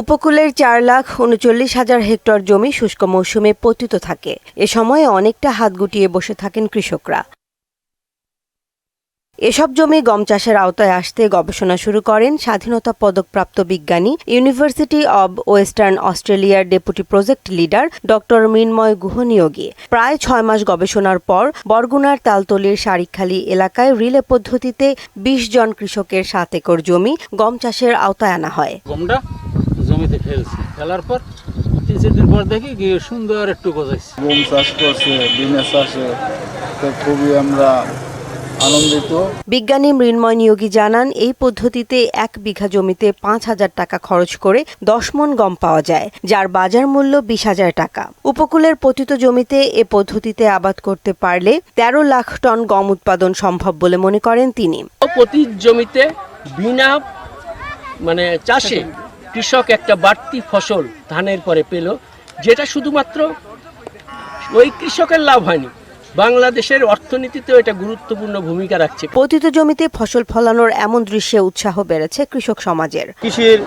উপকূলের চার লাখ উনচল্লিশ হাজার হেক্টর জমি শুষ্ক মৌসুমে পতিত থাকে। এ সময়ে অনেকটা হাত গুটিয়ে বসে থাকেন কৃষকরা। এসব জমি গম চাষের আওতায় আসতে গবেষণা শুরু করেন স্বাধীনতা পদকপ্রাপ্ত বিজ্ঞানী, ইউনিভার্সিটি অব ওয়েস্টার্ন অস্ট্রেলিয়ার deputy project leader doctor Minmoy Guhaniyogi প্রায় ছয় মাস গবেষণার পর বরগুনার তালতলির শারিকখালী এলাকায় রিলে পদ্ধতিতে বিশ জন কৃষকের সাত একর জমি গম চাষের আওতায় আনা হয়। গমটা জমিতে ফেলছি ফেলার পর তিন চার দিন পর দেখি গিয়ে সুন্দর একটু গজাইছে। গম চাষ করছে বিনা চাষে তো খুবই আমরা আনন্দিত। বিজ্ঞানী মৃন্ময় নিয়োগী জানান এই পদ্ধতিতে এক বিঘা জমিতে পাঁচ হাজার টাকা খরচ করে দশ মন গম পাওয়া যায় যার বাজার মূল্য বিশ হাজার টাকা। উপকূলের পতিত জমিতে এ পদ্ধতিতে আবাদ করতে পারলে তেরো লাখ টন গম উৎপাদন সম্ভব বলে মনে করেন তিনি। প্রতি জমিতে বিনা মানে চাষে কৃষক একটা বাড়তি ফসল ধানের পরে পেল যেটা শুধুমাত্র ওই কৃষকের লাভ হয়নি বাংলাদেশের অর্থনীতিতেও এটা গুরুত্বপূর্ণ ভূমিকা রাখছে। পতিত জমিতে ফসল ফলানোর এমন দৃশ্যে উৎসাহ বেড়েছে কৃষক সমাজের। কৃষির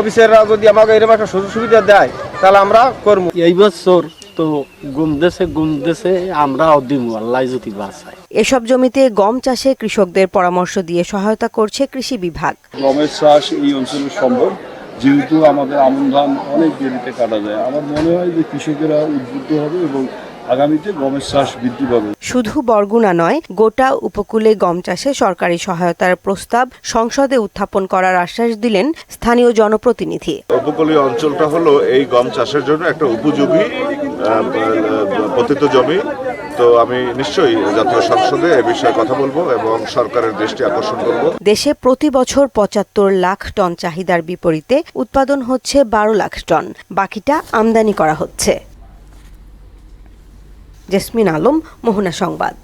অফিসাররা যদি আমাকে এরকম একটা সুযোগ সুবিধা দেয় তাহলে আমরা করব। এই বছর তো গুম দেশে গুম দেশে আমরা অদিম আল্লাহ যদি বাঁচায়। এসব জমিতে গম চাষে কৃষকদের পরামর্শ দিয়ে সহায়তা করছে কৃষি বিভাগ। গমের চাষ এই অঞ্চলে সম্ভব। যেহেতু আমাদের আমন ধান অনেক দেরিতে কাটা যায় আমার মনে হয় যে কৃষকেরা উদ্বুদ্ধ হবে এবং আগামীতে গমের চাষ বৃদ্ধি পাবে। শুধু বরগুনা নয় গোটা উপকূলে গম চাষে সরকারি সহায়তার প্রস্তাব সংসদে উত্থাপন করার আশ্বাস দিলেন স্থানীয় জনপ্রতিনিধি। উপকূলীয় অঞ্চলটা হলো এই গম চাষের জন্য একটা উপযোগী পতিত জমি। তো আমি নিশ্চয়ই জাতীয় সংসদে এ বিষয়ে কথা বলব এবং সরকারের দৃষ্টি আকর্ষণ করব। দেশে প্রতি বছর পঁচাত্তর লাখ টন চাহিদার বিপরীতে উৎপাদন হচ্ছে বারো লাখ টন। বাকিটা আমদানি করা হচ্ছে। জেসমিন আলম, মোহনা সংবাদ।